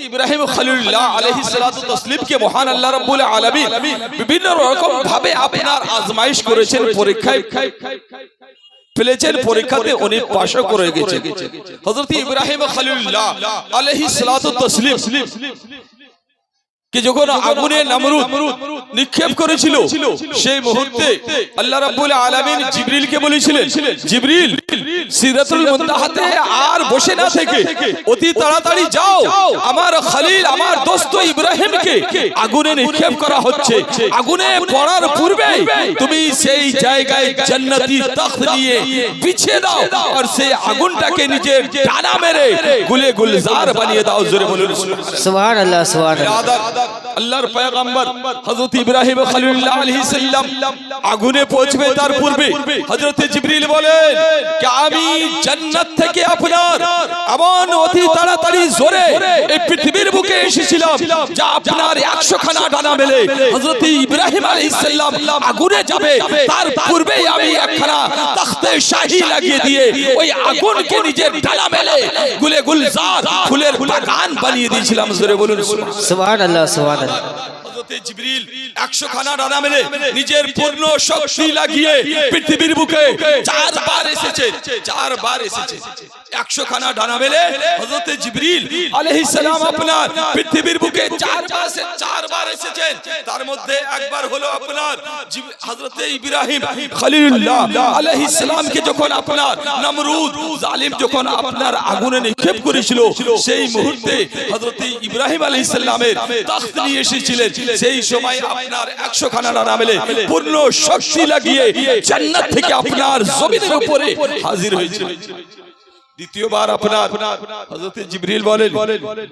ইব্রাহিম মহান আল্লাহ রাব্বুল আলামিন বিভিন্ন রকম ভাবে করেছেন পরীক্ষায় ফেলেছেন পরীক্ষাতে উনি পাশও কে যখন আগুনে নমরুদ নিক্ষেপ করেছিল সেই মুহূর্তে আল্লাহ রাব্বুল আলামিন জিবরিলকে বলেছিলেন জিবরিল সিদরাতুল মুনতাহাতে আর বসে না থেকে অতি তাড়াতাড়ি যাও। আমার খলিল আমার দোস্ত ইব্রাহিমকে আগুনে নিক্ষেপ করা হচ্ছে। আগুনে পড়ার পূর্বে তুমি সেই জায়গায় জান্নাতি তখত নিয়ে বিছিয়ে দাও। আর সেই আগুনটাকে নিজের ডানা মেরে গুলে গুলজার বানিয়ে দাও জোরে বলুন। সুবহান আল্লাহ সুবহান আল্লাহ আদাব। আল্লাহর পয়গম্বর হযরত ইব্রাহিম খলিলুল্লাহ আলাইহিস সালাম আগুনে পৌঁছবে তার পূর্বে। হযরত জিবরিল বলেন যে আমি জান্নাত থেকে আপনার এমন অতি তাড়াতাড়ি জোরে এই পৃথিবীর বুকে এসেছিলাম যা আপনার 100 খানা ডানা মেলে। হযরত ইব্রাহিম আলাইহিস সালাম আগুনে যাবে, তার পূর্বেই আমি একখানা তখতে শাহী লাগিয়ে দিয়ে ওই আগুনকে নিজের ডানা মেলে গুলে গুলজার ফুলের বাগান বানিয়ে দিয়েছিলাম। জোরে বলুন, সুবহানাল্লাহ সুবহান আল্লাহ সুবহান জিবরিল 100 খানা ডানা মেলে নিজের পূর্ণ শক্তি লাগিয়ে পৃথিবীর বুকে চারবার এসেছে চারবার এসেছে। 100 খানা ডানা মেলে হযরতে জিবরিল আলাইহিস আপনার পৃথিবীর বুকে চারবার চারবার এসেছেন। তার মধ্যে একবার হলো আপনার জিব- ইব্রাহিম খলিলুল্লাহ আলাইহিস যখন আপনার নমরুদ জালিম যখন আপনার আগুনে নিক্ষেপ করেছিল সেই মুহূর্তে হযরতে ইব্রাহিম সালামের নিয়ে এসেছিলেন। সেই সময় আপনার 100 খানা ডানা মেলে পূর্ণ শক্তি লাগিয়ে জান্নাত থেকে আপনার জমিনের উপরে হাজির হয়েছিল। দ্বিতীয়বার আপনার হজরতে জিবরিল বলেন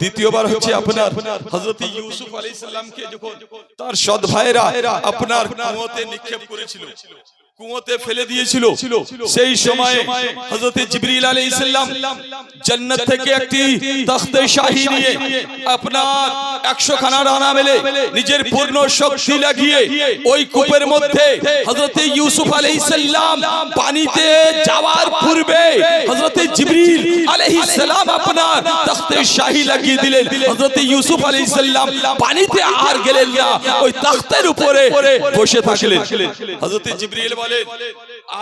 দ্বিতীয়বার হচ্ছে আপনার হযরত ইউসুফ আলাইহিস সালামকে যখন তার সৎ ভাইরা আপনার কুয়োতে নিক্ষেপ করেছিল। কুয়োতে ফেলে দিয়েছিল। সেই সময়ে হযরত জিবরিল আলাইহিস সালাম জান্নাত থেকে একটি তখতে শাহী নিয়ে আপনার 100 খানা রানা মেলে নিজের পূর্ণ শক্তি লাগিয়ে ওই কূপের মধ্যে হযরত ইউসুফ আলাইহিস সালাম পানিতে যাওয়ার পূর্বে হযরত জিবরিল আলাইহিস সালাম আপনার তখতে শাহী লাগিয়ে দিলেন। হযরত ইউসুফ আলাইহিস সালাম পানিতে আর গেলেন না, ওই তখতের উপরে বসে থাকলেন। হযরত জিবরিল বলেন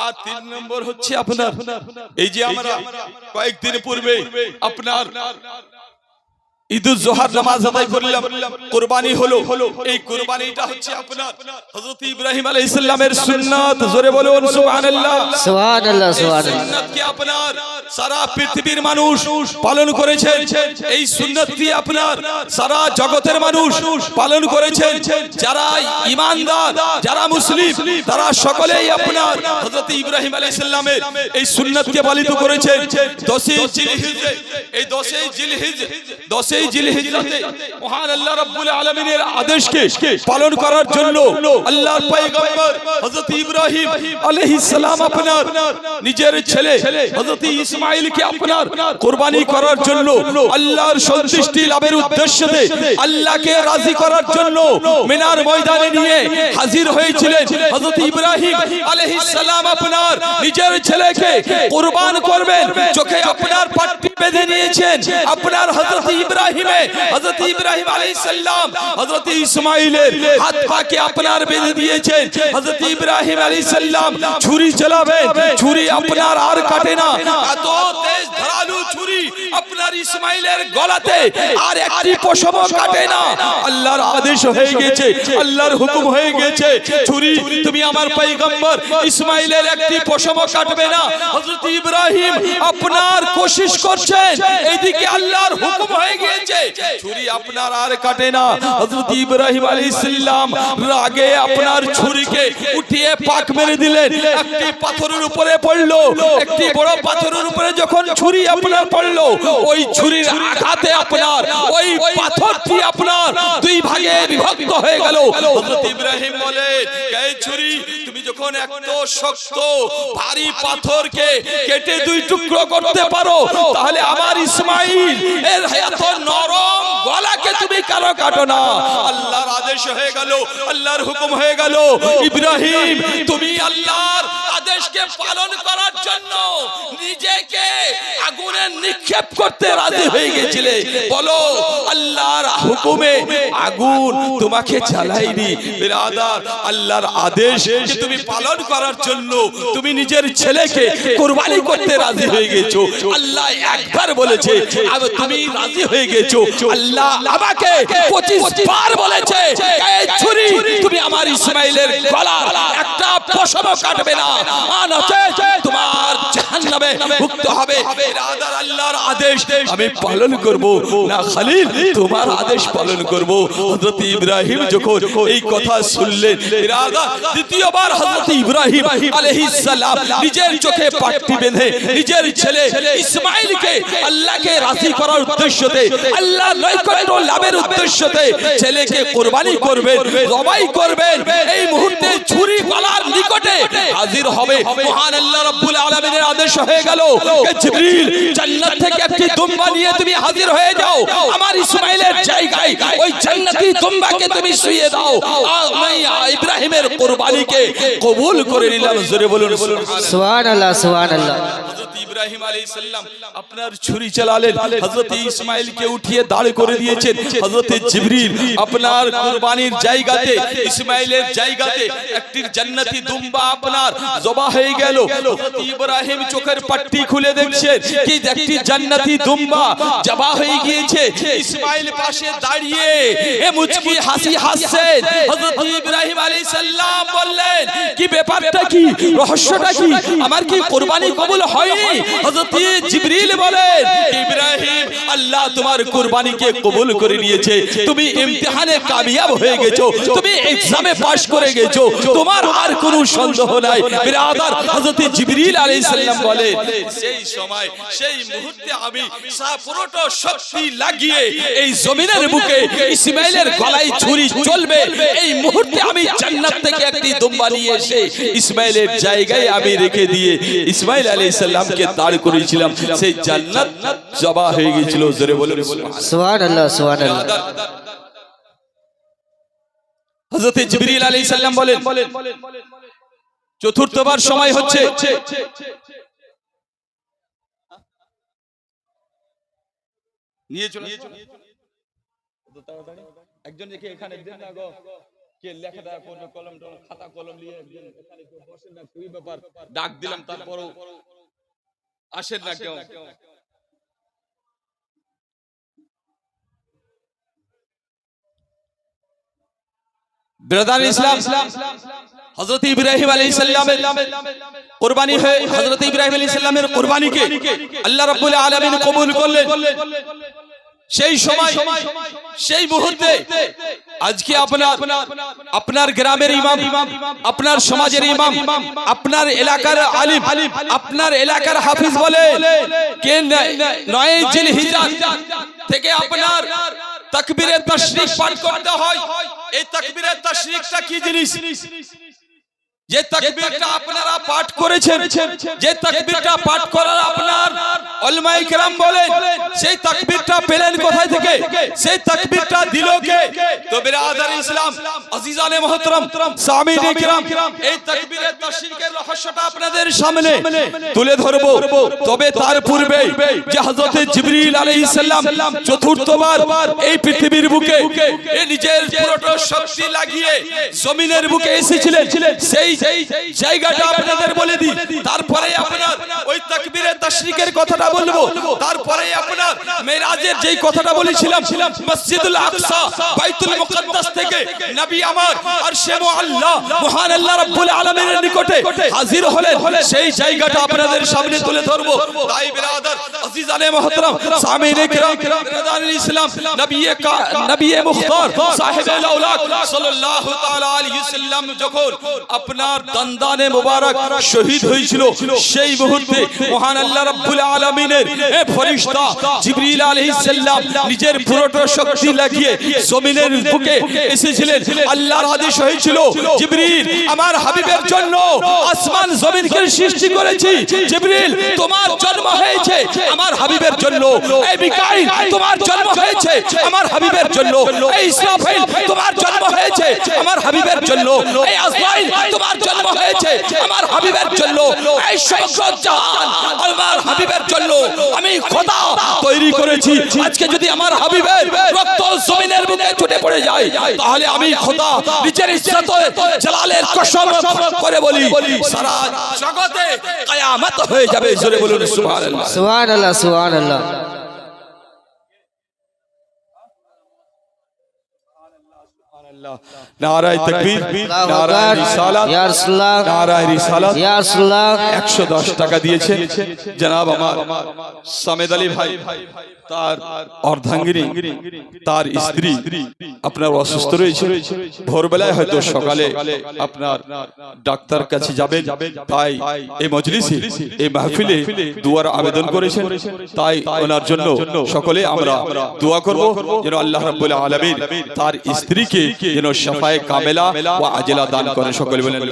আর তিন নম্বর হচ্ছে আপনার। এই যে আমরা কয়েকদিন পূর্বে আপনার ঈদুল জোহার নামাজ আদায় করলাম। কুরবানি হলো। এই কুরবানিটা হচ্ছে আপনার। হযরত ইব্রাহিম আলাইহিস সালামের সুন্নাত। জোরে বলুন সুবহানাল্লাহ। সুবহান আল্লাহ সুবহান আল্লাহ সুন্নাতকে আপনার? সারা পৃথিবীর মানুষ পালন করেছে। এই সুন্নাতটি আপনার? সারা জগতের মানুষ পালন করেছে। যারা ঈমানদার যারা মুসলিম তারা সকলেই আপনার। হযরত ইব্রাহিম আলাইহিস সালামের এই সুন্নাতকে পালিত করেছে। 10ই জিলহিজে। এই 10ই জিলহিজে 10ই জিলহিজে মহান আল্লাহ রাব্বুল আলামিনের আদেশকে পালন করার জন্য আল্লাহর পয়গম্বর হযরত ইব্রাহিম আলাইহিস সালাম আপনার নিজের ছেলে হযরত ইসমাঈলকে আপনার কুরবানি করার জন্য আল্লাহর সন্তুষ্টি লাভের উদ্দেশ্যে আল্লাহকে রাজি করার জন্য মিনার ময়দানে নিয়ে হাজির হয়েছিলেন হযরত ইব্রাহিম আলাইহিস সালাম আপনার নিজের ছেলেকে কুরবান করবেন চোখে আপনার পাট্টি বেঁধে নিয়েছেন। আপনার হযরত ইব্রাহিমে, হযরত ইব্রাহিম আলাইহিস সালাম, হযরত ইসমাঈলের হাত পাকে আপনার বেঁধে দিয়েছেন। হযরত ইব্রাহিম আলাইহিস সালাম ছুরি চালাবেন ছুরি আপনার আর কাটে না। এত তেজ ধারালু ছুরি আপনার ইসমাইলের গলাতে আর একটি পশমও কাটে না। আল্লাহর আদেশ হয়ে গেছে, আল্লাহর হুকুম হয়ে গেছে। ছুরি, তুমি আমার পয়গম্বর, ইসমাইলের একটি পশমও কাটবে না। হযরত ইব্রাহিম আপনার কোশিশ করছেন এইদিকে আল্লাহর হুকুম হয়ে গিয়েছে। ছুরি আপনার আর কাটে না। হযরত ইব্রাহিম আলাইহিস সালাম রাগে আপনার ছুরিকে উঠিয়ে পাক মেরে দিলেন। একটি পাথরের উপরে পড়ল। একটি বড় পাথরের উপরে যখন ছুরি আপনার পড়ল ওই ছুরির আঘাতে আপনার ওই পাথরটি আপনার দুই ভাগে বিভক্ত হয়ে গেল। হযরত ইব্রাহিম বলে এই ছুরি? তুমি যখন এত শক্ত ভারী পাথরকে কেটে দুই টুকরো করতে পারো তাহলে আমার ইসমাইল, এর এত নরম গলাকে তুমি কেন কাটো না। আল্লাহর আদেশ হয়ে গেল, আল্লাহর হুকুম হয়ে গেল, ইব্রাহিম, তুমি আল্লাহর আদেশকে পালন করার জন্য নিজেকে আগুনে নিক্ষেপ করতে রাজি হয়ে গেছিলে। বলো আল্লাহর হুকুমে আগুন তোমাকে জ্বালাইনি বিরাদার, আল্লাহর আদেশ তুমি পালন করার জন্য তুমি নিজের ছেলেকে কোরবানি করতে রাজি হয়ে গেছো। আল্লাহ একবার বলেছে, আমি তুমি রাজি হয়ে গেছো। আল্লাহ আমাকে পঁচিশ বার বলেছে ছুরি, তুমি আমার ইসমাইলের গলা একটা পশমও কাটবে না। তোমার জাহান্নামে মুক্ত হবে। ইরাদার আল্লাহর আদেশ, আমি পালন করব, না খালিল। তোমার আদেশ পালন করব। হযরত ইব্রাহিম যখন এই কথা শুনলেন, ইরাদা, দ্বিতীয়বার হযরত ইব্রাহিম আলাইহিস সালাম নিজের চোখে পাট্টি বেঁধে নিজের ছেলে ইসমাইলকে আল্লাহকে রাজি করার উদ্দেশ্যতে, আল্লাহ নৈকট্য লাভের উদ্দেশ্যতে ছেলেকে কোরবানি করবেন, জবাই করবেন। এই মুহূর্তে ছুরি গলার নিকটে হাজির হবে। মহান আল্লাহ রাব্বুল আলামিনের আদেশ হয়ে গেল। জিবরিল, জান্নাত থেকে একটি দুম্বা নিয়ে তুমি হাজির হয়ে যাও। আমার ইসমাইলের জায়গায়, ওই জান্নাতি তুম্বাকে তুমি শুয়ে দাও। আমি ইব্রাহিমের কুরবানিকে কবুল করে নিলাম। জোরে বলুন, সুবহানাল্লাহ সুবহান ইব্রাহিম আলাইহিস সালাম আপনার ছুরি চালালেন। হযরত ইসমাইলকে উঠিয়ে দাঁড় করে দিয়েছেন। হযরত জিবরিল আপনার কুরবানির জায়গাতে ইসমাইলের জায়গাতে একটি জান্নাতি দুম্বা আপনার জবা হয়ে গেল। হযরত ইব্রাহিম চোখের পাট্টি খুলে দেখছেন। কি একটি জান্নাতি দুম্বা জবা হয়ে গিয়েছে। ইসমাইল পাশে দাঁড়িয়ে এ মুচকি হাসি হাসছেন। হযরত ইব্রাহিম আলাইহিস সালাম বললেন, কি ব্যাপারটা কি? রহস্যটা কি? আমার কি কোরবানি কবুল হয়নি? হযরত জিবরিল বলেন ইব্রাহিম আল্লাহ তোমার কোরবানিকে কবুল করে নিয়েছে। তুমি ইমতিহানে কামিয়াব হয়ে গেছো। তুমি এক্সামে পাশ করে গেছো। তোমার আর কোনো সন্দেহ নাই। বিরাদার হযরত জিবরিল আলাইহিস সালাম বলে সেই সময় সেই মুহূর্তে আমি পুরোটা শক্তি লাগিয়ে এই জমিনের বুকে ইসমাইলের গলায় ছুরি চলবে। এই মুহূর্তে আমি জান্নাত থেকে একটি দুম্বা নিয়ে এসে ইসমাইলের জায়গায় আমি রেখে দিয়ে ইসমাইল আলাইহিস সালামকে দাঁড় করেছিলাম সেই জান্নাত জবা হয়ে গিয়েছিল জোরে বলে সুবহান আল্লাহ সুবহান আল্লাহ হযরত জিবরিল আলাইহিস সালাম বলেন চতুর্থবার সময় হচ্ছে। নিয়ে চলে একজন দেখে এখানে দেন না গো কে লেখাটা করবে কলম টলম খাতা কলম নিয়ে একজন এখানে বসেন না কি ব্যাপার। ডাক দিলাম তারপরও আসেন না কেউ। ব্রাদার ইসলাম হযরত ইব্রাহিম আলাইহিস সালামের কুরবানি হয়ে হজরত ইব্রাহিম আলী ইসলামের কোরবানিকে আল্লাহ রাব্বুল আলমিন কবুল করলেন। সেই সময় সেই মুহূর্তে আজকে আপনার আপনার গ্রামের ইমাম আপনার সমাজের ইমাম আপনার এলাকার আলিম আপনার এলাকার হাফিজ বলে কে নয় জিল হিজাজ থেকে আপনার তাকবীরে তাশরিক পাঠ করতে হয়। এই তাকবীরে তাশরিকটা কি জিনিস? যে তাকবীরটা আপনারা পাঠ করেছেন যে তাকবীরটা পাঠ করার আপনার উলামায়ে কেরাম বলেন সেই তাকবীরটা পেলেন কোথায় থেকে? সেই তাকবীরটা দিল কে? তো বিরাদার ইসলাম আজিজানে মুহতারাম সামিনে কিরাম এই তাকবীরের তাশরিকের রহস্যটা আপনাদের সামনে তুলে ধরব। তবে তার পূর্বে যে হযরত জিবরিল আলাইহিস সালাম চতুর্থবার এই পৃথিবীর বুকে এ নিজের পুরোটা শক্তি লাগিয়ে জমিনের বুকে এসেছিলেন। সেই জায়গাটা আপনাদের বলে দিই তারপরে আপনার ওই তাকবীরের তাশরিকের কথাটা বলব। তারপরে আপনার মেরাজের যেই কথাটা বলেছিলাম মসজিদুল আকসা বাইতুল মুকদ্দাস থেকে নবী আমার আরশে মুআল্লা মহান আল্লাহ রাব্বুল আলামিনের নিকটে হাজির হলেন সেই জায়গাটা আপনাদের সামনে তুলে ধরবো। তাই বিরাদার আজিজানে মুহতারাম সামিনে কিরাম বিরাদার ইসলাম নবী কা নবী মুখতার সাহেব আউলাদ সাল্লাল্লাহু তাআলা আলাইহি সাল্লাম যখন আপনার দন্দানে মুবারক শহীদ হয়েছিল। সেই মুহূর্তে মহান আল্লাহ রাব্বুল আলামিনের এ ফেরেশতা জিবরিল আলাইহিস সালাম নিজের পুরোটা শক্তি লাগিয়ে জমিনের বুকে এসেছিলেন। আল্লাহর আদেশ হয়েছিল জিবরিল, আমার হাবিবের জন্য আসমান জমিনকে সৃষ্টি করেছি। জিবরিল, তোমার জন্ম হয়েছে, আমার হাবিবের জন্য। এই মিকাইল, তোমার জন্ম হয়েছে, আমার হাবিবের জন্য। এই ইসরাফিল, তোমার জন্ম হয়েছে, আমার হাবিবের জন্য। এই আজরাইল, তোমার জন্ম হয়েছে, আমার হাবিবের জন্য। এই জাহান আমার হাবিবের জন্য আমি খোদা তৈরি করেছি। আজকে যদি আমার হাবিবের রক্ত জমিনের বুকে ছুটে পড়ে যায়, তাহলে আমি খোদা নিজের ইজ্জত জালালের কসম করে বলি, সারা জগতে কিয়ামত হয়ে যাবে, জোরে বলুন, সুবহানাল্লাহ। সুবহান আল্লাহ সুবহান আল্লাহ নারায়ে তাকবীর নারায়ে রিসালাত ইয়া রাসূলুল্লাহ। নারায়ে রিসালাত। ইয়া রাসূলুল্লাহ। একশো দশ টাকা দিয়েছে জনাব আমার সামেদ আলী ভাই। তার অর্ধাঙ্গিনী, তার স্ত্রী আপনার অসুস্থ রয়েছে। ভোরবেলায় হয়তো সকালে আপনার ডাক্তার কাছে যাবেন। তাই এই মজলিসে, এই মাহফিলে দুয়ার আবেদন করেছেন। তাই ওনার জন্য সকলে আমরা দোয়া করব যেন আল্লাহ রাব্বুল আলামিন তার স্ত্রীকে যেন শাফায়ে কামেলা ও আজেলা দান করেন। সকলে বলেন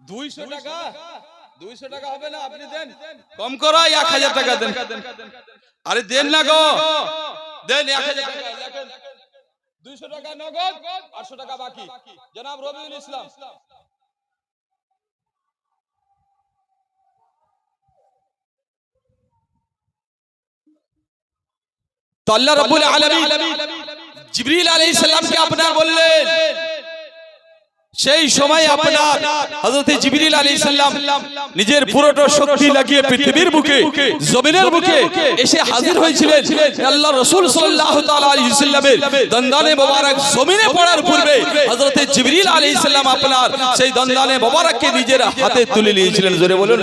দুইশো টাকা? দুইশো টাকা হবে না আপনি দেন। কম করো এক হাজার টাকা দেন। আরে দেন না গো। দেন এক হাজার টাকা। দুইশো টাকা নগদ আটশো টাকা বাকি। জনাব রবিউল ইসলাম। তো আল্লাহ রাব্বুল আলামিন জিবরিল আলাইহিস সালামকে আপনার বললেন সেই সময় আপনার হযরত জিবরিল আলাইহিস সালাম নিজের পুরোটা শক্তি লাগিয়ে পৃথিবীর বুকে জমিনের বুকে এসে হাজির হয়েছিলেন আল্লাহ রাসূল সাল্লাল্লাহু তাআলা আলাইহি সাল্লামের দন্দানে মোবারক জমিনে পড়ার পূর্বে হযরত জিবরিল আলাইহিস সালাম আপনার সেই দন্দানে মোবারককে নিজের হাতে তুলে নিয়েছিলেন জোরে বলুন